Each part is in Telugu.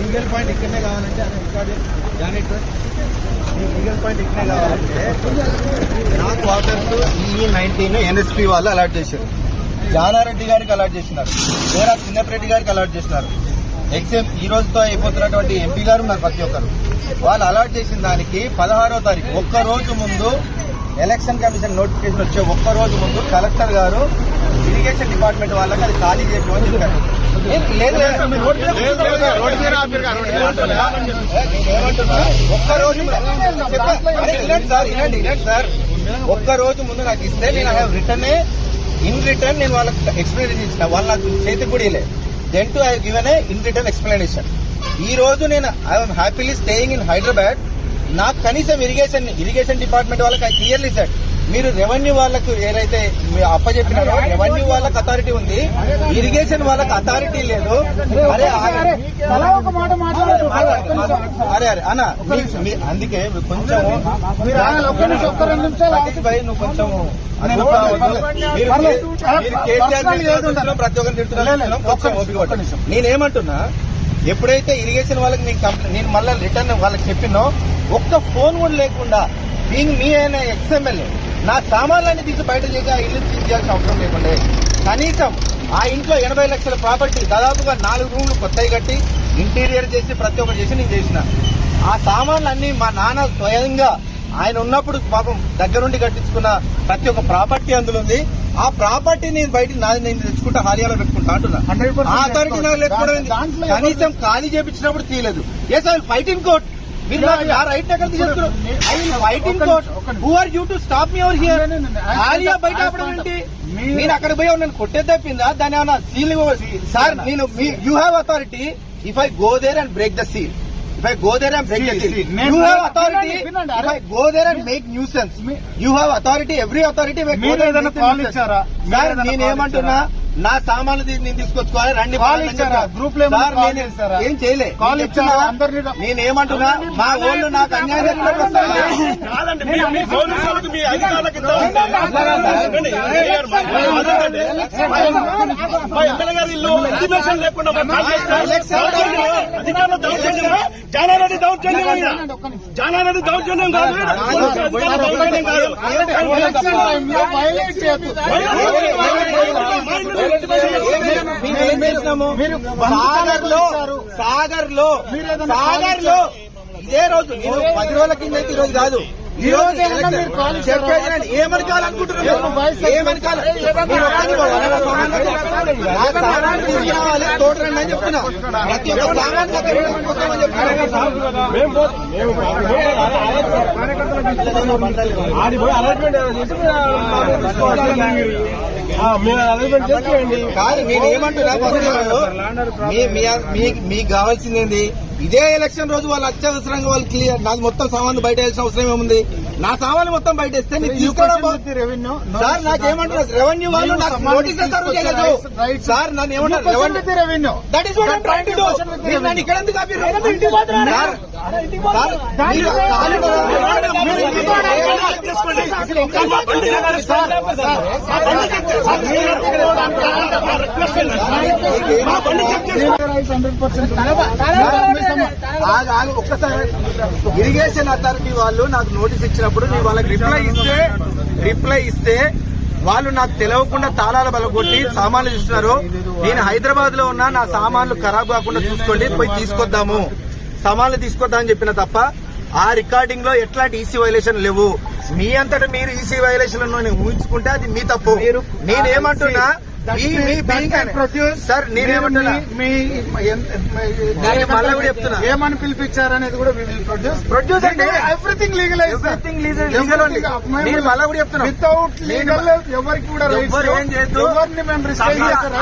లీగల్ పాయింట్ ఇక్కడనే కావాలంటే అది రికార్డ్ లీగల్ పాయింట్ ఇక్కడనే కావాలంటే నా క్వార్టర్స్ ఈ e నైన్టీన్ ఎన్ఎస్పి వాళ్ళు అలాట్ చేశారు. జానారెడ్డి గారికి అలాట్ చేసినారు. వేరే చిన్నప్రెడ్డి గారికి అలాట్ చేసినారు. ఎగ్జామ్ ఈ రోజుతో అయిపోతున్నటువంటి ఎంపీ గారు ఉన్నారు ప్రతి ఒక్కరు. వాళ్ళు అలాట్ చేసిన దానికి పదహారో తారీఖు ఒక్క రోజు ముందు ఎలక్షన్ కమిషన్ నోటిఫికేషన్ వచ్చే ఒక్క రోజు ముందు కలెక్టర్ గారు ఇరిగేషన్ డిపార్ట్మెంట్ వాళ్ళకి అది ఖాళీ చేయమని చెప్పారు. నేను- లేదు. లేదు. ఏమంటున్నా? ఒక్క రోజు వినండి సార్ వినండి సార్ ఒక్క రోజు ముందు నాకు ఇస్తే నేను I have return in return నేను వాళ్ళకి ఎక్స్ప్లెనేషన్ ఇచ్చిన వాళ్ళు నాకు చేతికి కూడా ఇలే then to I given a in return explanation. ఈ రోజు నేను I'm happily staying in Hyderabad నాకు కనీసం ఇరిగేషన్ ఇరిగేషన్ డిపార్ట్మెంట్ వాళ్ళకి క్లియర్లీ సెట్ మీరు రెవెన్యూ వాళ్ళకు ఏదైతే అప్పచెప్పినారో రెవెన్యూ వాళ్ళకి అథారిటీ ఉంది. ఇరిగేషన్ వాళ్ళకి అథారిటీ లేదు. అరే అరే అరే అన్న అందుకే కొంచెం నువ్వు కొంచెం. మీరు కేసీఆర్ ప్రతి ఒక్కరిని తిడుతున్నా. నేనేమంటున్నా? ఎప్పుడైతే ఇరిగేషన్ వాళ్ళకి నేను కంప్లైంట్ నేను మళ్ళీ రిటర్న్ వాళ్ళకి చెప్పినో ఒక్క ఫోన్ కూడా లేకుండా బీయింగ్ మీ అయిన ఎక్స్ఎమ్మెల్యే నా సామాన్లన్నీ తీసి బయట చేసి ఆ ఇల్లు తీసేయాల్సిన అవసరం లేకుండా. కనీసం ఆ ఇంట్లో ఎనభై లక్షల ప్రాపర్టీ దాదాపుగా నాలుగు రూమ్లు కొత్తవి కట్టి ఇంటీరియర్ చేసి ప్రతి ఒక్కటి చేసి నేను చేసిన. ఆ సామాన్లన్నీ మా నాన్న స్వయంగా ఆయన ఉన్నప్పుడు పాపం దగ్గరుండి కట్టించుకున్న ప్రతి ఒక్క ప్రాపర్టీ అందులో ఉంది. ఆ ప్రాపర్టీ నేను బయట నేను తెచ్చుకుంటా హాలియాలో పెట్టుకుంటా అంటున్నా. 100% ఆ అథారిటీ నాకు లేకపోవడం కనీసం ఖాళీ చేపించినప్పుడు తీయలేదు. Yes I fight in court మీరు రైట్ ఎక్కడ తీసుకున్నారు ఐ విల్ ఫైట్ ఇన్ ఒక్క court. Who are you to stop me our here బయట ఆపడం ఏంటి? నేను అక్కడ పోయి నన్ను కొట్టేది తప్పిందా? దాని ఏమన్నా సీల్ సార్ నేను you have authority if I go there and break the seal if I go there see, నేను- you have authority if. Go there and make new sense you have authority every authority ఏదైనా call నా సామాన్లు నేను తీసుకొచ్చుకోవాలి రండి చేశారా? ఏం చేయలే నేను ఏమంటున్నా మా వాళ్ళు నాకు అన్యాయం? జానారెడ్డి దౌర్జన్యం? జానారెడ్డి దౌర్జన్యం కాదు మీరు సాగర్లో సాగర్లో సాగర్లో ఇదే రోజు నేను పది రోజుల కింద అయితే ఈ రోజు కాదు ఈ రోజు? చెప్పేది. ఏమని కావాలనుకుంటున్నారు కావాలి తోటరండి అని చెప్తున్నా. ప్రతి ఒక్క సామాన్ దగ్గర తీసుకొస్తామని కాదు నేను ఏమంటున్నా మీకు కావాల్సింది ఏంది? ఇదే ఎలక్షన్ రోజు వాళ్ళు అత్యవసరంగా వాళ్ళు క్లియర్ నాది మొత్తం సామాన్లు బయట వేయాల్సిన అవసరం ఏముంది నా సామాన్లు మొత్తం బయట వేస్తే నేను తీసుకోవడం. రెవెన్యూ సార్ నాకేమంటారు రెవెన్యూ వాళ్ళు నాకు నోటీస్ సర్వ్ చేయలేదు సార్ నన్ను ఏమంటారు revenue revenue that is what I'm trying to do మీరు నన్ను ఇక్కడ ఎందుకు మీరు మీరు హండ్రెడ్ పర్సెంట్ ఆగు, ఒక్కసారి. ఇరిగేషన్ అథారిటీ వాళ్ళు నాకు నోటీస్ ఇచ్చినప్పుడు నేను వాళ్ళకి రిప్లై ఇస్తే రిప్లై ఇస్తే వాళ్ళు నాకు తెలియకుండా తాళాల బలగొట్టి సామాన్లు చూస్తున్నారు. నేను హైదరాబాద్లో ఉన్నా నా సామాన్లు ఖరాబ్ కాకుండా చూసుకోండి పోయి తీసుకొద్దాము. సామాన్లు తీసుకొద్దామని చెప్పిన తప్ప ఆ రికార్డింగ్లో ఎట్లాంటి ఈసీ వైలేషన్ లేవు. మీ అంతటా మీరు ఈసీ వైలేషన్ ఊహించుకుంటే అది మీ తప్పు. నేనేమంటున్నా మీ నేను మళ్ళా కూడా చెప్తున్నా. ఏమని పిలిపించారనేది కూడా ప్రొడ్యూస్ ప్రొడ్యూస్ అంటే ఎవ్రీథింగ్ లీగల్ లీగల్ మళ్ళా కూడా చెప్తున్నా. వితౌట్ లీగల్ ఎవరికి కూడా ఏం. ఎవరిని మేము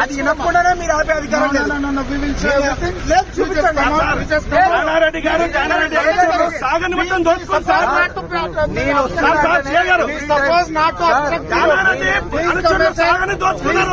అది వినకుండానే మీరు ఆపే అధికారం లేదు. చూపించండి. గారు సాగని మొత్తం దోచుకోండి సార్ నేను sir sir చేయగారు suppose not to obstruct Jana Reddy అనుచున్న సాగని దోచుకున్నారు.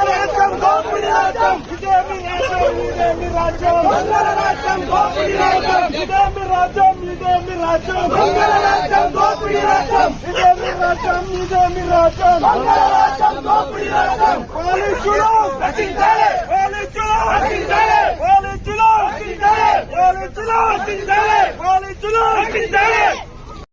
రాజ్యం దొంగల రాజ్యం దోపిడీ రాజ్యం ఇదేమి రాజ్యం ఇదేమి రాజ్యం దొంగల రాజ్యం దోపిడీ రాజ్యం ఇదేమి రాజ్యం ఇదేమి రాజ్యం దొంగల రాజ్యం దోపిడీ రాజ్యం పోలీసులు రచించాలి పోలీసులు రచించాలి పోలీసులు రచించాలి పోలీసులు రచించాలి పోలీసులు రచించాలి